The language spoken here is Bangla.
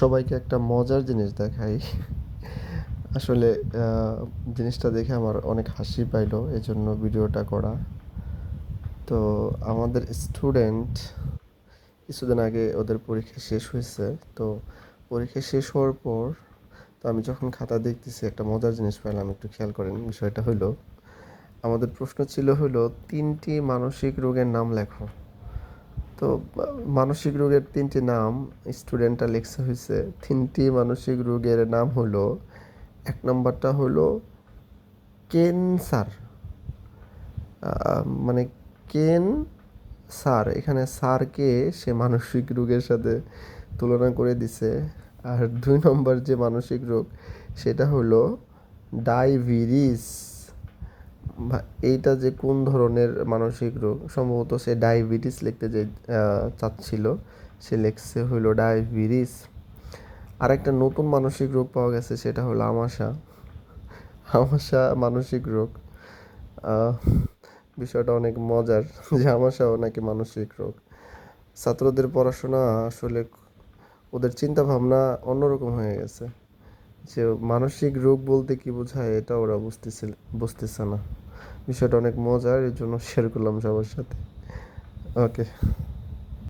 সবাইকে একটা মজার জিনিস দেখাই। আসলে জিনিসটা দেখে আমার অনেক হাসি পাইলো এই জন্য ভিডিওটা করা। তো আমাদের স্টুডেন্ট কিছুদিন আগে ওদের পরীক্ষা শেষ হয়েছে। তো পরীক্ষা শেষ হওয়ার পর তো আমি যখন খাতা দেখতেছি, একটা মজার জিনিস পেলাম একটু খেয়াল করেন বিষয়টা হলো আমাদের প্রশ্ন ছিল হলো তিনটি মানসিক রোগের নাম লেখো। তো, মানসিক রোগের তিনটি নাম স্টুডেন্টটা লেখছে হয়েছে তিনটি মানসিক রোগের নাম হলো, এক নম্বরটা হলো ক্যান্সার মানে কেন সার এখানে স্যারকে সে মানসিক রোগের সাথে তুলনা করে দিছে। আর দুই নম্বর যে মানসিক রোগ, সেটা হলো ডায়াবেটিস এইটা যে কোন ধরনের মানসিক রোগ? সম্ভবত সে ডায়াবেটিস লিখতে যে চাচ্ছিল, সে লিখছে হইল ডায়াবেটিস। আর একটা নতুন মানসিক রোগ পাওয়া গেছে, সেটা হলো আমাশা। আমাশা মানসিক রোগ। বিষয়টা অনেক মজার যে আমাশাও নাকি মানসিক রোগ। ছাত্রদের পড়াশোনা আসলে ওদের চিন্তা ভাবনা অন্যরকম হয়ে গেছে। যে মানসিক রোগ বলতে কি বোঝায়, এটা ওরা বুঝতেছে বুঝতেছে না। বিষয়টা অনেক মজার এর জন্য শেয়ার করলাম সবার সাথে। ওকে